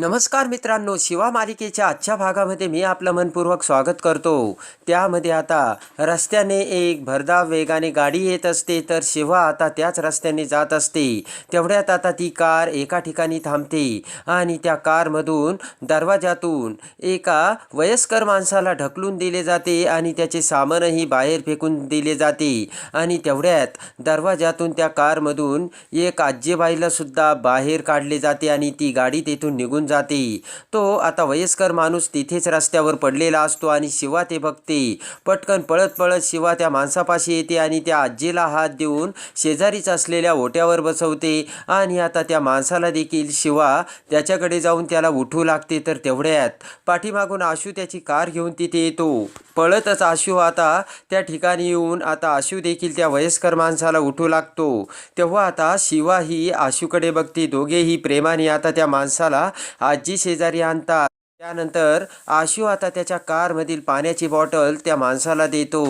नमस्कार मित्रांनो शिवा मालिकेच्या आजच्या भागामध्ये मी आपलं मनपूर्वक स्वागत करतो. त्यामध्ये आता रस्त्याने एक भरधाव वेगाने गाडी येत असते तर शिवा आता त्याच रस्त्याने जात असते. तेवढ्यात आता ती कार एका ठिकाणी थांबते आणि त्या कारमधून दरवाजातून एका वयस्कर माणसाला ढकलून दिले जाते आणि त्याचे सामानही बाहेर फेकून दिले जाते. आणि तेवढ्यात दरवाजातून त्या कारमधून एक आजीबाईला सुद्धा बाहेर काढले जाते आणि ती गाडी तेथून निघून जाते. तो आता वयस्कर माणूस तिथेच रस्त्यावर पडलेला असतो आणि शिवा ते बघते. पटकन पळत पळत शिवा त्या माणसापाशी येते आणि त्या आजीला हात देऊन शेजारीच असलेल्या ओट्यावर बसवते. आणि आता त्या माणसाला देखील शिवा त्याच्याकडे जाऊन त्याला उठू लागते तर तेवढ्यात पाठीमागून आशू त्याची कार घेऊन तिथे येतो. पळतच आशू आता त्या ठिकाणी येऊन आता आशू देखील त्या वयस्कर माणसाला उठू लागतो. तेव्हा आता शिवा ही आशूकडे बघते. दोघेही प्रेमाने आता त्या माणसाला आजी शेजारी आणतात. त्यानंतर आशू आता त्याच्या कारमधील पाण्याची बॉटल त्या माणसाला देतो.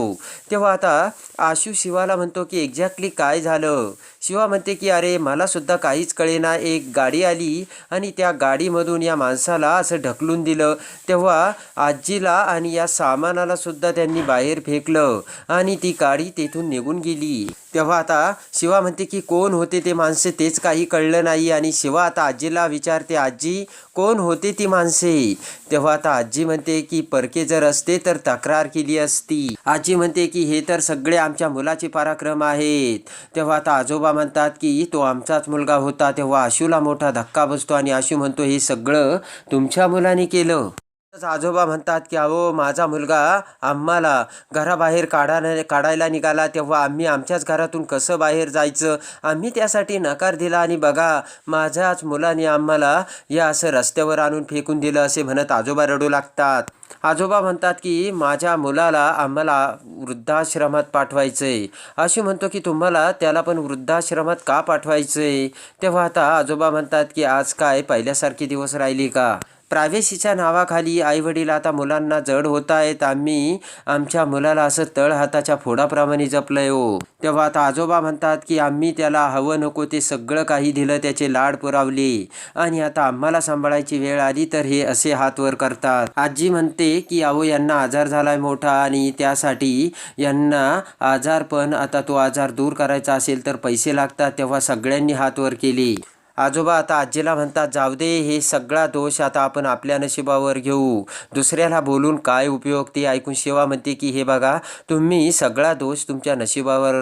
तेव्हा आता आशू शिवाला म्हणतो की एक्झॅक्टली काय झालं? शिवा म्हणते की अरे मला सुद्धा काहीच कळेना. एक गाडी आली आणि त्या गाडीमधून या माणसाला असं ढकलून दिलं. तेव्हा आजीला आणि या सामानाला सुद्धा त्यांनी बाहेर फेकलं आणि ती गाडी तेथून निघून गेली. तेव्हा आता शिवा म्हणते की कोण होते ते माणसे तेच काही कळलं नाही आणि शिवा आता आजीला विचारते आजी कोण होते ती माणसे? तेव्हा आता आजी म्हणते की परके जर असते तर तक्रार केली असती. आजी म्हणते की हे तर सगळे आमच्या मुलाचे पराक्रम आहेत. तेव्हा आता आजोबा म्हणतात की तो आमचाच मुलगा होता तेव्हा आशूला मोठा धक्का बसतो आणि आशू म्हणतो हे सगळं तुमच्या मुलाने केलं. आजोबा म्हणतात की अहो माझा मुलगा आम्हाला घराबाहेर काढा काढायला निघाला तेव्हा आम्ही आमच्याच घरातून कसं बाहेर जायचं? आम्ही त्यासाठी नकार दिला आणि बघा माझ्याच मुलाने आम्हाला या असं रस्त्यावर आणून फेकून दिलं असे म्हणत आजोबा रडू लागतात. आजोबा म्हणतात की माझ्या मुलाला आम्हाला वृद्धाश्रमात पाठवायचं आहे अशी म्हणतो की तुम्हाला त्याला पण वृद्धाश्रमात का पाठवायचं आहे तेव्हा आता आजोबा म्हणतात की आज काय पहिल्यासारखे दिवस राहिली का? प्रायव्हसीच्या नावाखाली आईवडील आता मुलांना जड होत आहेत. आम्ही आमच्या मुलाला असं तळ हाताच्या फोडाप्रमाणे जपलंय हो. तेव्हा आता आजोबा म्हणतात की आम्ही त्याला हवं नको ते सगळं काही दिलं त्याचे लाड पुरावले. आणि आता आम्हाला सांभाळायची वेळ आली तर हे असे हात वर करतात. आजी म्हणते की अहो यांना आजार झालाय मोठा आणि त्यासाठी यांना आजार पण आता तो आजार दूर करायचा असेल तर पैसे लागतात. तेव्हा सगळ्यांनी हात वर केले. आजोबा आता आजीला म्हणतात जाऊ दे हे सगळा दोष आता आपण आपल्या नशिबावर घेऊ. दुसऱ्याला बोलून काय उपयोग? ते ऐकून शिवा म्हणते की हे बघा तुम्ही सगळा दोष तुमच्या नशिबावर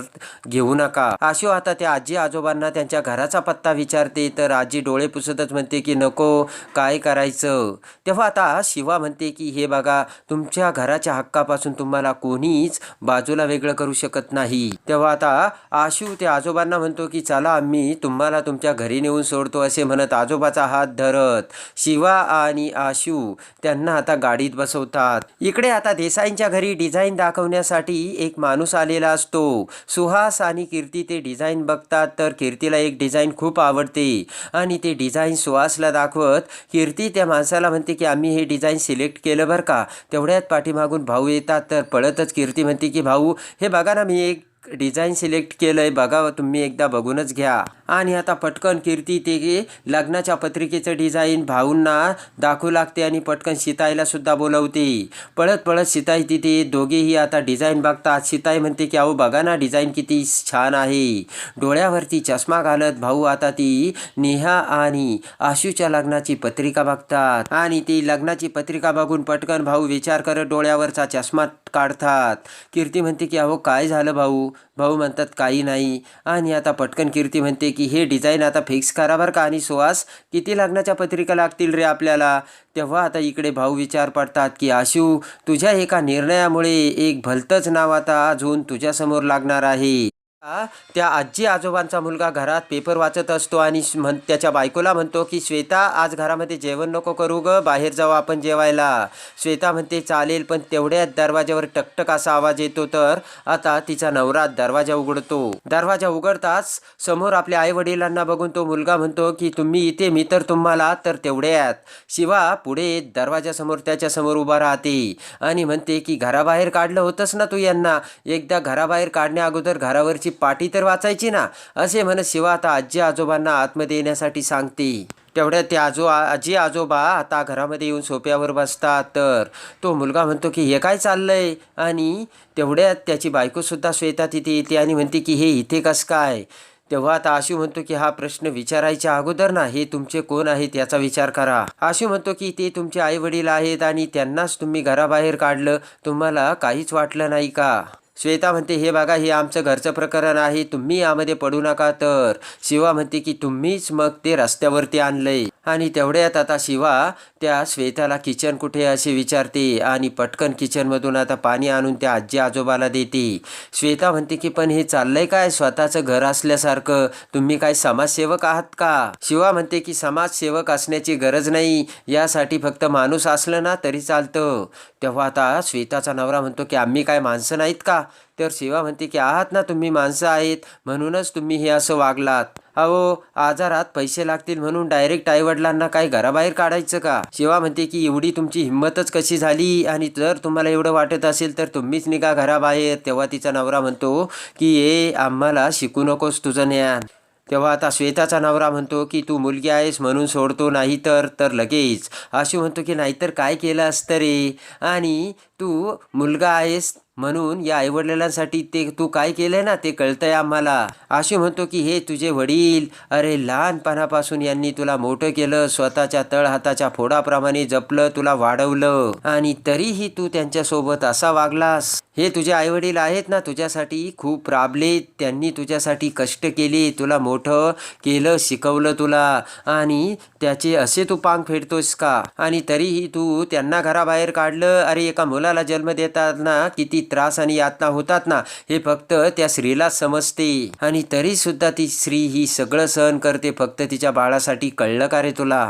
घेऊ नका. आशू आता त्या आजी आजोबांना त्यांच्या घराचा पत्ता विचारते. तर आजी डोळे पुसतच म्हणते की नको काय करायचं? तेव्हा आता शिवा म्हणते की हे बघा तुमच्या घराच्या हक्कापासून तुम्हाला कोणीच बाजूला वेगळं करू शकत नाही. तेव्हा आता आशू त्या आजोबांना म्हणतो की चला आम्ही तुम्हाला तुमच्या घरी नेऊन सोडतो असे म्हणत आजोबाचा हात धरत शिवा आणि आशू त्यांना आता गाडीत बसवतात. इकडे आता देसाईंच्या घरी डिझाईन दाखवण्यासाठी एक माणूस आलेला असतो. सुहास आणि कीर्ती ते डिझाईन बघतात तर कीर्तीला एक डिझाईन खूप आवडते आणि ते डिझाईन सुहासला दाखवत कीर्ती त्या माणसाला म्हणते की आम्ही हे डिझाईन सिलेक्ट केलं बरं का? तेवढ्यात पाठीमागून भाऊ येतात तर पळतच कीर्ती म्हणते की भाऊ हे बघा ना मी एक डिझाईन सिलेक्ट केलं आहे बघा तुम्ही एकदा बघूनच घ्या. आणि आता पटकन कीर्ती ते लग्नाच्या पत्रिकेचं डिझाईन भाऊंना दाखवू लागते आणि पटकन सीताईला सुद्धा बोलवते. पळत पळत सीताई तिथे दोघेही आता डिझाईन बघतात. सीताई म्हणते की अहो बघा ना डिझाईन किती छान आहे. डोळ्यावरती चष्मा घालत भाऊ आता ती नेहा आणि आशूच्या लग्नाची पत्रिका बघतात. आणि ती लग्नाची पत्रिका बघून पटकन भाऊ विचार करत डोळ्यावरचा चष्मा काढतात. कीर्ती म्हणते की अहो काय झालं भाऊ? भाऊ म्हणतात काही नाही. आणि आता पटकन कीर्ती म्हणते की हे डिझाईन आता फिक्स करा बरं का आणि सुहास किती लग्नाच्या पत्रिका लागतील रे आपल्याला? तेव्हा आता इकडे भाऊ विचार पडतात की आशू तुझ्या एका निर्णयामुळे एक भलतंच नाव आता अजून तुझ्यासमोर लागणार आहे. त्या आजी आजोबांचा मुलगा घरात पेपर वाचत असतो आणि म्हण त्याच्या बायकोला म्हणतो की श्वेता आज घरामध्ये जेवण नको करू ग बाहेर जाऊ आपण जेवायला. श्वेता म्हणते चालेल पण तेवढ्यात दरवाज्यावर टकटक असा आवाज येतो तर आता तिचा नवरा दरवाजा उघडतो. दरवाजा उघडताच समोर आपल्या आई वडिलांना बघून तो मुलगा म्हणतो की तुम्ही इथे मी तर तुम्हाला तर तेवढ्यात. शिवा पुढे दरवाजासमोर त्याच्यासमोर उभा राहते आणि म्हणते की घराबाहेर काढलं होतंच ना तू यांना? एकदा घराबाहेर काढण्या अगोदर घरावरची पाठी तर वाचायची ना असे म्हणत शिवा आता आजी आजोबांना आतमध्ये येण्यासाठी सांगते. तेवढ्यात ते आजो आजी आजोबा आता घरामध्ये येऊन सोप्यावर बसतात. तर तो मुलगा म्हणतो की हे काय चाललंय? आणि तेवढ्यात त्याची बायकोसुद्धा श्वेता तिथे येते आणि म्हणते की हे इथे कसं काय? तेव्हा आता आशू म्हणतो की हा प्रश्न विचारायच्या अगोदर ना हे तुमचे कोण आहेत याचा विचार करा. आशू म्हणतो की ते तुमचे आई वडील आहेत आणि त्यांनाच तुम्ही घराबाहेर काढलं तुम्हाला काहीच वाटलं नाही का? श्वेता म्हणते हे बघा हे आमचं घरचं प्रकरण आहे. तुम्ही यामध्ये पडू नका तर. शिवा म्हणते की तुम्हीच मग ते रस्त्यावरती आणलंय. आणि तेवढ्यात आता शिवा. त्या श्वेताला किचन कुठे असे विचारते आणि पटकन किचनमधून आता पाणी आणून त्या आजी आजोबाला देते. श्वेता म्हणते की पण हे चाललंय काय? स्वतःचं घर असल्यासारखं. तुम्ही काय समाजसेवक आहात का? शिवा म्हणते की समाजसेवक असण्याची गरज नाही. यासाठी फक्त माणूस असलं ना तरी चालतं. तेव्हा आता श्वेताचा नवरा म्हणतो की आम्ही काय माणसं नाहीत का? तर शिवा म्हणते की आहात ना तुम्ही माणसं आहेत. म्हणूनच तुम्ही हे असं वागलात. अहो आजारात पैसे लागतील म्हणून डायरेक्ट आईवडिलांना काय घराबाहेर काढायचं का? शिवा म्हणते की एवढी तुमची हिंमतच कशी झाली? आणि जर तुम्हाला एवढं वाटत असेल तर तुम्हीच निघा घराबाहेर. तेव्हा तिचा नवरा म्हणतो की ए आम्हाला शिकू नकोस तुझं ज्ञान. तेव्हा आता श्वेताचा नवरा म्हणतो की तू मुलगी आहेस म्हणून सोडतो नाही तर तर लगेच. अशी म्हणतो की नाहीतर काय केलं असतं रे? आणि तू मुलगा आहेस म्हणून या आईवडिलांसाठी ते तू काय केलंय ना ते कळतंय आम्हाला. आशू म्हणतो की हे तुझे वडील अरे लहानपणापासून यांनी तुला मोठं केलं स्वतःच्या तळ हाताच्या फोडाप्रमाणे जपलं तुला वाढवलं. आणि तरीही तू त्यांच्यासोबत असा वागलास. हे तुझे आईवडील आहेत ना तुझ्यासाठी खूप राबले त्यांनी तुझ्यासाठी कष्ट केले तुला मोठं केलं शिकवलं तुला. आणि त्याचे असे तू पांग फेडतोस का? आणि तरीही तू त्यांना घराबाहेर काढलं. अरे एका मुलाला जन्म देतात ना किती त्रास आणि यातना होतात ना हे फक्त त्या स्त्रीलाच समजते. आणि तरी सुद्धा ती स्त्री ही सगळं सहन करते फक्त तिच्या बाळासाठी कळलं का रे तुला?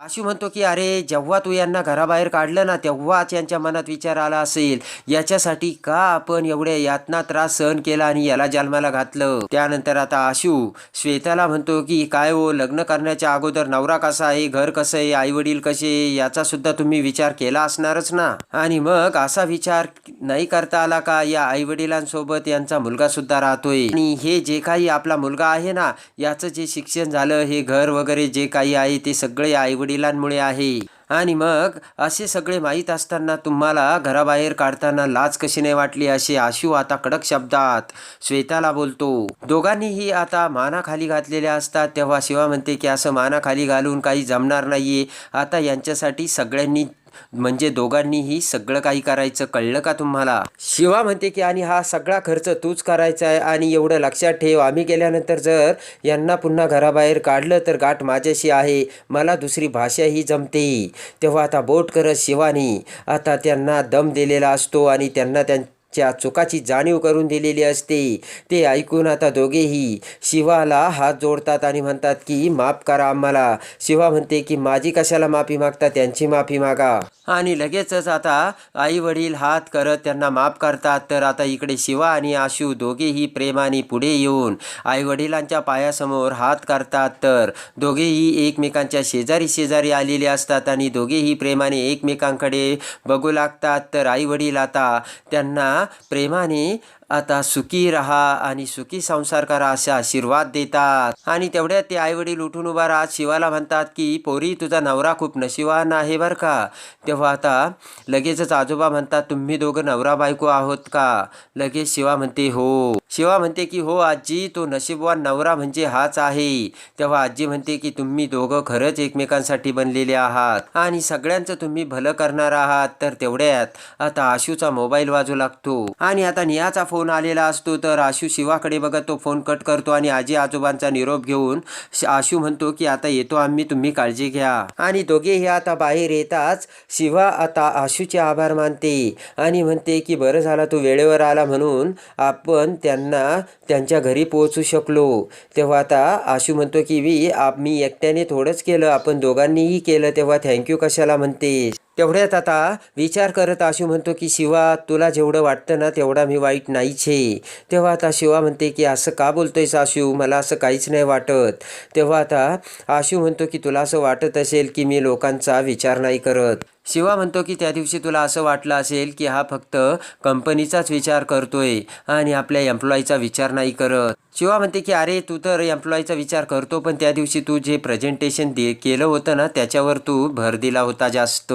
आशू म्हणतो की अरे जेव्हा तू यांना घराबाहेर काढलं ना तेव्हाच यांच्या मनात विचार आला असेल. याच्यासाठी का आपण एवढ्या यातना त्रास सहन केला आणि याला जन्माला घातलं? त्यानंतर आता आशू श्वेताला म्हणतो की काय हो लग्न करण्याच्या अगोदर नवरा कसा आहे? घर कसं आहे? आई वडील कसे याचा सुद्धा तुम्ही विचार केला असणारच ना? आणि मग असा विचार नाही करता आला का? या आई वडिलांसोबत यांचा मुलगा सुद्धा राहतोय. आणि हे जे काही आपला मुलगा आहे ना याचं जे शिक्षण झालं हे घर वगैरे जे काही आहे ते सगळे आई वडिलांमुळे आहे. आणि मग असे सगळे माहीत असताना तुम्हाला घराबाहेर काढताना लाज कशी नाही वाटली असे आशू आता कडक शब्दात श्वेताला बोलतो. दोघांनीही आता मानाखाली घातलेल्या असतात. तेव्हा शिवा म्हणते की असं मानाखाली घालून काही जमणार नाहीये. आता यांच्यासाठी सगळ्यांनी म्हणजे दोघांनीही सगळं काही करायचं कळलं का तुम्हाला? शिवा म्हणते की आणि हा सगळा खर्च तूच करायचा आहे आणि एवढं लक्षात ठेव. आम्ही गेल्यानंतर जर यांना पुन्हा घराबाहेर काढलं तर गाठ माझ्याशी आहे. मला दुसरी भाषाही जमते. तेव्हा आता बोट करत शिवानी आता त्यांना दम दिलेला असतो आणि त्यांना त्यां च्या चुकाची जाणीव करून दिलेली असते. ते ऐकून आता दोघेही शिवाला हात जोडतात आणि म्हणतात की माफ करा आम्हाला. शिवा म्हणते की माझी कशाला माफी मागता? त्यांची माफी मागा. आणि लगेचच आता आई वडील हात करत त्यांना माफ करतात. तर आता इकडे शिवा आणि आशू दोघेही प्रेमाने पुढे येऊन आई वडिलांच्या पायासमोर हात करतात. तर दोघेही एकमेकांच्या शेजारी शेजारी आलेले असतात आणि दोघेही प्रेमाने एकमेकांकडे बघू लागतात. तर आई वडील आता त्यांना प्रेमाने आता सुखी राहा आणि सुखी संसार करा असे आशीर्वाद देतात. आणि तेवढ्यात ते आई वडील उठून उभा राहत शिवाला म्हणतात की पोरी तुझा नवरा खूप नशिवान आहे बरं का? तेव्हा आता लगेचच आजोबा म्हणतात तुम्ही दोघं नवरा बायको आहोत का? लगेच शिवा म्हणते हो. शिवा म्हणते की हो आजी तो नशीबवान नवरा म्हणजे हाच आहे. तेव्हा आजी म्हणते की तुम्ही दोघं खरंच एकमेकांसाठी बनलेले आहात आणि सगळ्यांचं तुम्ही भलं करणार आहात. तर तेवढ्यात आता आशूचा मोबाईल वाजू लागतो. आणि आता नियाचा फोन फोन आलेला असतो. तर आशू शिवाकडे बघत तो फोन कट करतो आणि आजी आजोबांचा निरोप घेऊन श- आशू म्हणतो की आता येतो आम्ही तुम्ही काळजी घ्या. आणि दोघेही आता बाहेर येताच शिवा आता आशूचे आभार मानते आणि म्हणते की बरं झाला तू वेळेवर आला म्हणून आपण त्यांना त्यांच्या घरी पोहोचू शकलो. तेव्हा आता आशू म्हणतो की वी मी एकट्याने थोडंच केलं आपण दोघांनीही केलं तेव्हा थँक्यू कशाला म्हणते तेवढ्यात आता विचार करत आशू म्हणतो की शिवा तुला जेवढं वाटतं ना तेवढा मी वाईट नाहीच. आहे तेव्हा आता शिवा म्हणते की असं का बोलतोयस आशू? मला असं काहीच नाही वाटत. तेव्हा आता आशू म्हणतो की तुला असं वाटत असेल की मी लोकांचा विचार नाही करत. शिवा म्हणतो की त्या दिवशी तुला असं वाटलं असेल की हा फक्त कंपनीचाच विचार करतोय आणि आपल्या एम्प्लॉईचा विचार नाही करत. शिवा म्हणते की अरे तू तर एम्प्लॉईचा विचार करतो पण त्या दिवशी तू जे प्रेझेंटेशन दे केलं होतं ना त्याच्यावर तू भर दिला होता जास्त.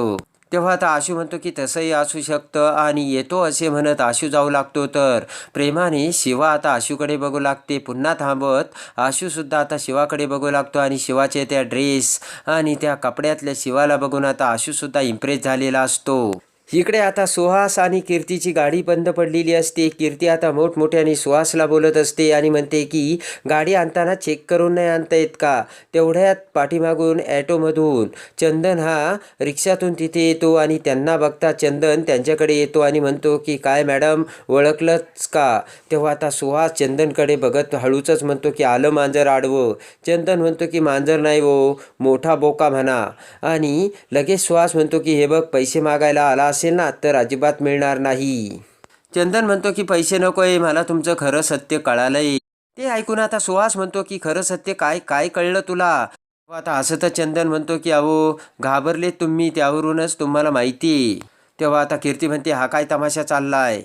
तेव्हा आता आशू म्हणतो की तसंही असू शकतं आणि येतो असे म्हणत आशू जाऊ लागतो. तर प्रेमाने शिवा आता आशूकडे बघू लागते. पुन्हा थांबत आशूसुद्धा आता शिवाकडे बघू लागतो आणि शिवाचे त्या ड्रेस आणि त्या कपड्यातल्या शिवाला बघून आता आशूसुद्धा इम्प्रेस झालेला असतो. इकडे आता सुहास आणि कीर्तीची गाडी बंद पडलेली असते. कीर्ती आता मोठमोठ्याने सुहासला बोलत असते आणि म्हणते की गाडी आणताना चेक करून नाही आणता येत का? तेवढ्यात पाठीमागून ॲटोमधून चंदन हा रिक्षातून तिथे येतो आणि त्यांना बघता चंदन त्यांच्याकडे येतो आणि म्हणतो की काय मॅडम ओळखलंच का? तेव्हा आता सुहास चंदनकडे बघत हळूचच म्हणतो की आलं मांजर आडवं. चंदन म्हणतो की मांजर नाही वो मोठा बोका म्हणा. आणि लगेच सुहास म्हणतो की हे बघ पैसे मागायला आला असेल ना तर अजिबात मिळणार नाही. चंदन म्हणतो की पैसे नकोय मला तुमचं खरं सत्य कळालंय. ते ऐकून आता सुहास म्हणतो की खरं सत्य काय काय कळलं तुला? आता असं तर चंदन म्हणतो की अहो घाबरले तुम्ही त्यावरूनच तुम्हाला माहिती. तेव्हा आता कीर्ती म्हणते हा काय तमाशा चाललाय?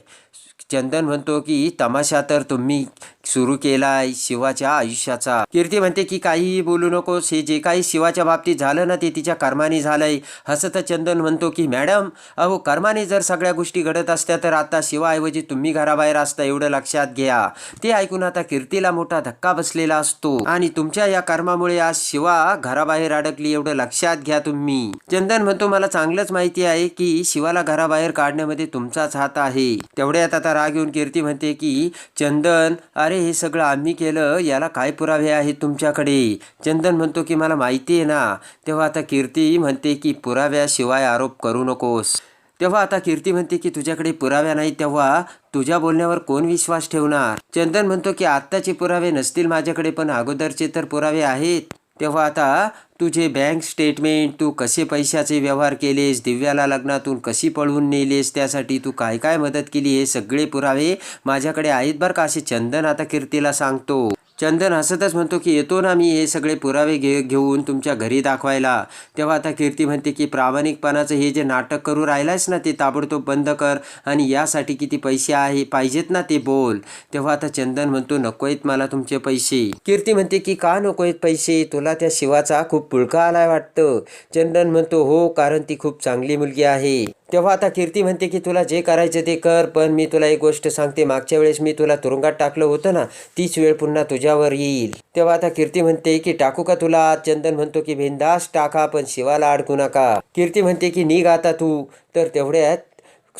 चंदन म्हणतो की तमाशा तर तुम्ही सुरू केलाय शिवाच्या आयुष्याचा. कीर्ती म्हणते की काहीही बोलू नकोस. हे जे काही शिवाच्या बाबतीत झालं ना ते तिच्या कर्माने झालंय. हसत चंदन म्हणतो की मॅडम अहो कर्माने जर सगळ्या गोष्टी घडत असत्या तर आता शिवाऐवजी तुम्ही घराबाहेर असता एवढं लक्षात घ्या. ते ऐकून आता कीर्तीला मोठा धक्का बसलेला असतो. आणि तुमच्या या कर्मामुळे आज शिवा घराबाहेर अडकली एवढं लक्षात घ्या तुम्ही. चंदन म्हणतो मला चांगलंच माहिती आहे की शिवाला घराबाहेर काढण्यामध्ये तुमचाच हात आहे. तेवढ्यात आता राग येऊन कीर्ती म्हणते की चंदन अरे हे सगळं आम्ही केलं याला काय पुरावे आहेत तुमच्याकडे? चंदन म्हणतो की मला माहिती आहे ना. तेव्हा आता कीर्ती म्हणते की पुराव्याशिवाय आरोप करू नकोस. तेव्हा आता कीर्ती म्हणते की तुझ्याकडे पुराव्या नाही तेव्हा तुझ्या बोलण्यावर कोण विश्वास ठेवणार? चंदन म्हणतो की आत्ताचे पुरावे नसतील माझ्याकडे पण अगोदरचे तर पुरावे आहेत. तेव्हा आता तुझे बँक स्टेटमेंट तू कसे पैशाचे व्यवहार केलेस दिव्याला लग्नातून कशी पळवून नेलेस त्यासाठी तू काय काय मदत केली हे सगळे पुरावे माझ्याकडे आहेत बरं का? असे चंदन आता कीर्तीला सांगतो. चंदन हसतच म्हणतो की येतो ना मी हे सगळे पुरावे घे घेऊन तुमच्या घरी दाखवायला. तेव्हा आता कीर्ती म्हणते की प्रामाणिकपणाचं हे जे नाटक करू राहिलायस ना ते ताबडतोब बंद कर आणि यासाठी किती पैसे आहे पाहिजेत ना ते बोल. तेव्हा आता चंदन म्हणतो नको आहेत मला तुमचे पैसे. कीर्ती म्हणते की का नको आहेत पैसे? तुला त्या शिवाचा खूप पुळका आलाय वाटतं. चंदन म्हणतो हो कारण ती खूप चांगली मुलगी आहे. तेव्हा आता कीर्ती म्हणते की तुला जे करायचं ते कर पण मी तुला एक गोष्ट सांगते. मागच्या वेळेस मी तुला तुरुंगात टाकलं होतं ना तीच वेळ पुन्हा तुझ्यावर येईल. तेव्हा आता कीर्ती म्हणते की टाकू का तुला? चंदन म्हणतो की बिंदास टाका पण शिवाला अडकू नका. कीर्ती म्हणते की निघ आता तू. तर तेवढ्यात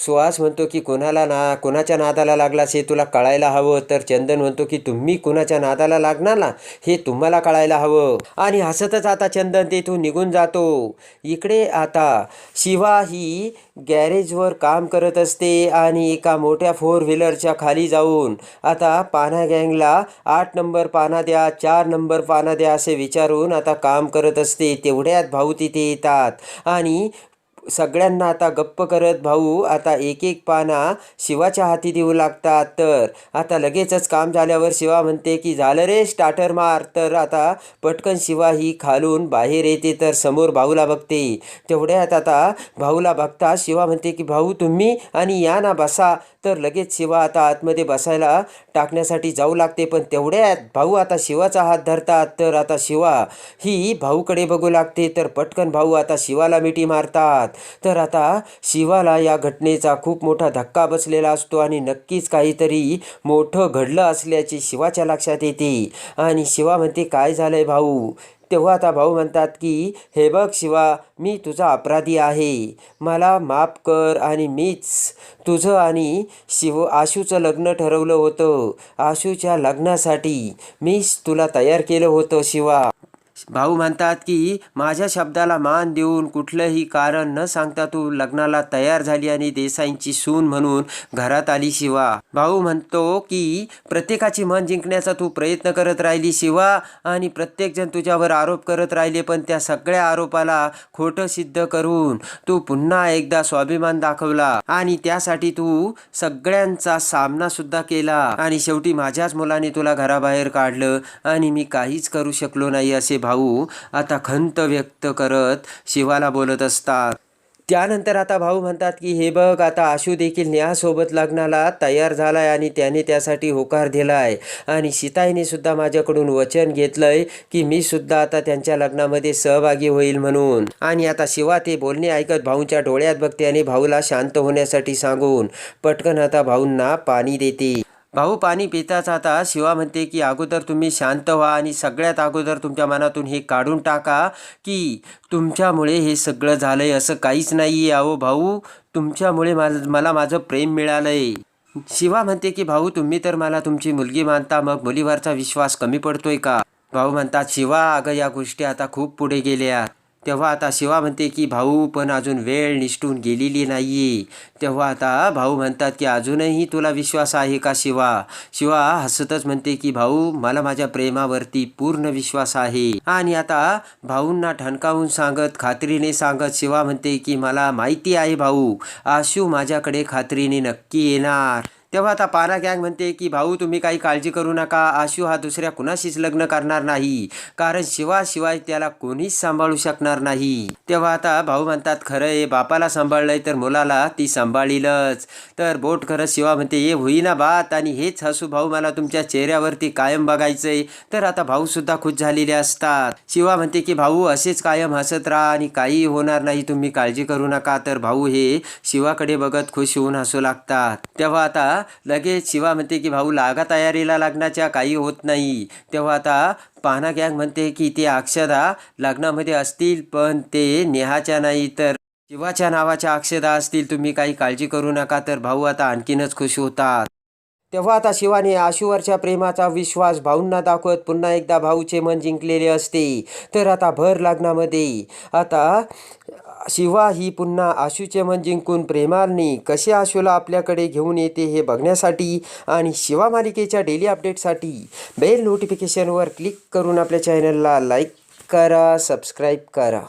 सुहास म्हणतो की कोणाला ना कोणाच्या नादाला लागलास हे तुला कळायला हवं. तर चंदन म्हणतो की तुम्ही कोणाच्या नादाला लागणार ना हे तुम्हाला कळायला हवं. आणि हसतच आता चंदन तेथून निघून जातो. इकडे आता शिवा ही गॅरेजवर काम करत असते आणि एका मोठ्या फोर व्हीलरच्या खाली जाऊन आता पाना गँगला आठ नंबर पाना द्या चार नंबर पाना द्या असे विचारून आता काम करत असते. तेवढ्यात भाऊ तिथे येतात. आणि सगळ्यांना आता गप्प करत भाऊ आता एक एक पाना शिवाच्या हाती देऊ लागतात. तर आता लगेचच काम झाल्यावर शिवा म्हणते की झालं रे स्टार्टर मार. तर आता पटकन शिवा ही खालून बाहेर येते तर समोर भाऊला बघते. तेवढ्यात आता भाऊला बघता शिवा म्हणते की भाऊ तुम्ही आणि या ना बसा. तर लगेच शिवा आता आतमध्ये बसायला टाकण्यासाठी जाऊ लागते. पण तेवढ्यात भाऊ आता शिवाचा हात धरतात. तर आता शिवा ही भाऊकडे बघू लागते. तर पटकन भाऊ आता शिवाला मिठी मारतात. तर आता शिवाला या घटनेचा खूप मोठा धक्का बसलेला असतो आणि नक्कीच काहीतरी मोठं घडलं असल्याचे शिवाच्या लक्षात येते. आणि शिवा म्हणते काय झालंय भाऊ? तेव्हा आता भाऊ म्हणतात की हे बघ शिवा मी तुझा अपराधी आहे. मला माफ कर आणि मीच तुझं आणि शिव आशूचं लग्न ठरवलं होतं. आशूच्या लग्नासाठी मीच तुला तयार केलं होतं शिवा. भाऊ म्हणतात की माझ्या शब्दाला मान देऊन कुठलंही कारण न सांगता तू लग्नाला तयार झाली आणि देसाईंची सून म्हणून घरात आली शिवा. भाऊ म्हणतो की प्रत्येकाची मन जिंकण्याचा तू प्रयत्न करत राहिली शिवा आणि प्रत्येकजण तुझ्यावर आरोप करत राहिले पण त्या सगळ्या आरोपाला खोटं सिद्ध करून तू पुन्हा एकदा स्वाभिमान दाखवला आणि त्यासाठी तू सगळ्यांचा सामना सुद्धा केला. आणि शेवटी माझ्याच मुलाने तुला घराबाहेर काढलं आणि मी काहीच करू शकलो नाही असे भाऊ आता खंत व्यक्त करत शिवाला बोलत असतात. त्यानंतर आता भाऊ म्हणतात की हे बघ आता आशू देखील नेहासोबत लग्नाला तयार झाला आहे आणि त्याने त्यासाठी होकार दिलाय. आणि सीताईने सुद्धा माझ्याकडून वचन घेतलं आहे की मी सुद्धा आता त्यांच्या लग्नामध्ये सहभागी होईल म्हणून. आणि आता शिवा ते बोलणे ऐकत भाऊंच्या डोळ्यात बघते आणि भाऊला शांत होण्यासाठी सांगून पटकन आता भाऊंना पाणी देते. भाऊ पाणी पिताच आता शिवा म्हणते की अगोदर तुम्ही शांत व्हा आणि सगळ्यात अगोदर तुमच्या मनातून हे काढून टाका की तुमच्यामुळे हे सगळं झालं आहे असं काहीच नाही आहे अहो भाऊ. तुमच्यामुळे माझं मला माझं प्रेम मिळालं आहे शिवा म्हणते की भाऊ तुम्ही तर मला तुमची मुलगी मानता मग मुलीवरचा विश्वास कमी पडतोय का? भाऊ म्हणतात शिवा अगं या गोष्टी आता खूप पुढे गेल्या. तेव्हा आता शिवा म्हणते की भाऊ पण अजून वेळ निष्ठून गेलेली नाहीये. तेव्हा आता भाऊ म्हणतात की अजूनही तुला विश्वास आहे का शिवा? शिवा हसतच म्हणते की भाऊ मला माझ्या प्रेमावरती पूर्ण विश्वास आहे. आणि आता भाऊंना ठणकावून सांगत खात्रीने सांगत शिवा म्हणते की मला माहिती आहे भाऊ आशू माझ्याकडे खात्रीने नक्की येणार. तेव्हा आता पारा गँग म्हणते की भाऊ तुम्ही काही काळजी करू नका. आशू हा दुसऱ्या कुणाशीच लग्न करणार नाही. कारण शिवाशिवाय त्याला कोणीच सांभाळू शकणार नाही. तेव्हा आता भाऊ म्हणतात खरं आहे बापाला सांभाळलंय तर मुलाला ती सांभाळीलच. तर बोट खरं शिवा म्हणते हे होईना बात. आणि हेच हसू भाऊ मला तुमच्या चेहऱ्यावरती कायम बघायचंय. तर आता भाऊ सुद्धा खुश झालेले असतात. शिवा म्हणते की भाऊ असेच कायम हसत राहा आणि काही होणार नाही. तुम्ही काळजी करू नका. तर भाऊ हे शिवाकडे बघत खुश होऊन हसू लागतात. तेव्हा आता लगेच शिवा म्हणते की भाऊ लागा तयारीला लग्नाच्या काही होत नाही. तेव्हा आता पाना गँग म्हणते की ते अक्षदा लग्नामध्ये असतील पण ते नेहाच्या नाही तर शिवाच्या नावाच्या अक्षदा असतील. तुम्ही काही काळजी करू नका तर भाऊ आता आणखीनच खुश होतात. तेव्हा आता शिवाने आशूवरच्या प्रेमाचा विश्वास भाऊंना दाखवत पुन्हा एकदा भाऊचे मन जिंकलेले असते. तर आता भर लग्नामध्ये. आता शिवा ही पुन्हा आशूचे मन जिंकून प्रेमाने कसे आशूला आपल्याकडे घेऊन येते हे बघण्यासाठी आणि शिवा मालिकेच्या डेली अपडेटसाठी बेल नोटिफिकेशनवर क्लिक करून आपल्या चॅनलला लाईक करा सबस्क्राईब करा.